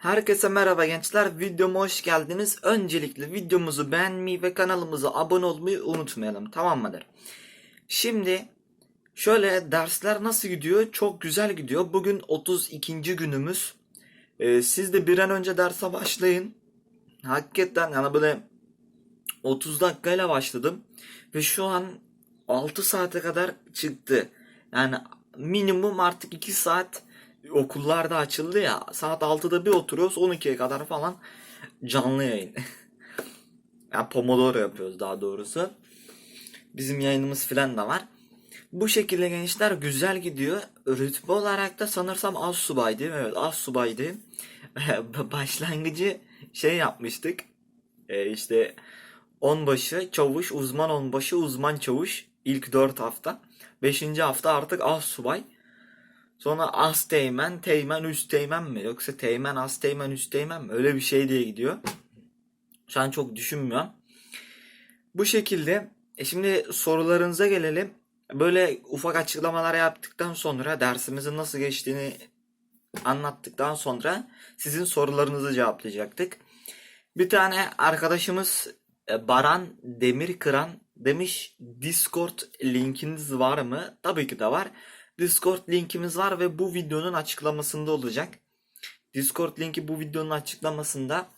Herkese merhaba gençler. Videoma hoş geldiniz. Öncelikle videomuzu beğenmeyi ve kanalımıza abone olmayı unutmayalım. Tamam mıdır? Şimdi şöyle dersler nasıl gidiyor? Çok güzel gidiyor. Bugün 32. günümüz. Ee, siz de bir an önce derse başlayın. Hakikaten yani böyle 30 dakikayla başladım. Ve şu an 6 saate kadar çıktı. Yani minimum artık 2 saat okullarda açıldı ya. Saat 6'da bir oturuyoruz 12'ye kadar falan canlı yayın. yani Pomodoro yapıyoruz daha doğrusu. Bizim yayınımız falan da var. Bu şekilde gençler güzel gidiyor. Rütbe olarak da sanırsam az subaydayım. Evet az subaydayım. Başlangıcı şey yapmıştık. Ee, işte onbaşı, çavuş, uzman onbaşı, uzman çavuş. ilk 4 hafta. 5. hafta artık az subay. Sonra az teğmen, teğmen üst teğmen mi? Yoksa teğmen az teğmen üst teğmen mi? Öyle bir şey diye gidiyor. Şu an çok düşünmüyorum. Bu şekilde. E şimdi sorularınıza gelelim. Böyle ufak açıklamalar yaptıktan sonra dersimizin nasıl geçtiğini anlattıktan sonra sizin sorularınızı cevaplayacaktık. Bir tane arkadaşımız e, Baran Demirkıran demiş Discord linkiniz var mı? Tabii ki de var. Discord linkimiz var ve bu videonun açıklamasında olacak. Discord linki bu videonun açıklamasında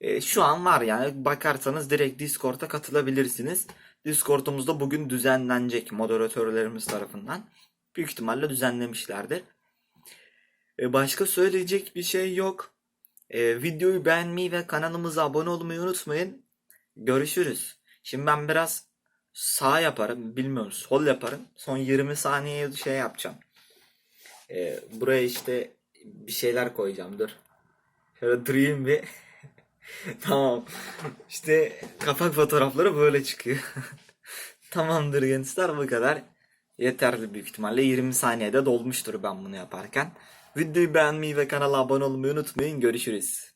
e, şu an var yani bakarsanız direkt Discord'a katılabilirsiniz. Discord'umuzda bugün düzenlenecek moderatörlerimiz tarafından. Büyük ihtimalle düzenlemişlerdir. E, başka söyleyecek bir şey yok. E, videoyu beğenmeyi ve kanalımıza abone olmayı unutmayın. Görüşürüz. Şimdi ben biraz sağ yaparım. Bilmiyorum sol yaparım. Son 20 saniyeye şey yapacağım. E, buraya işte bir şeyler koyacağım. Dur. Şöyle durayım bir. tamam. İşte kapak fotoğrafları böyle çıkıyor. Tamamdır gençler bu kadar. Yeterli büyük ihtimalle 20 saniyede dolmuştur ben bunu yaparken. Videoyu beğenmeyi ve kanala abone olmayı unutmayın. Görüşürüz.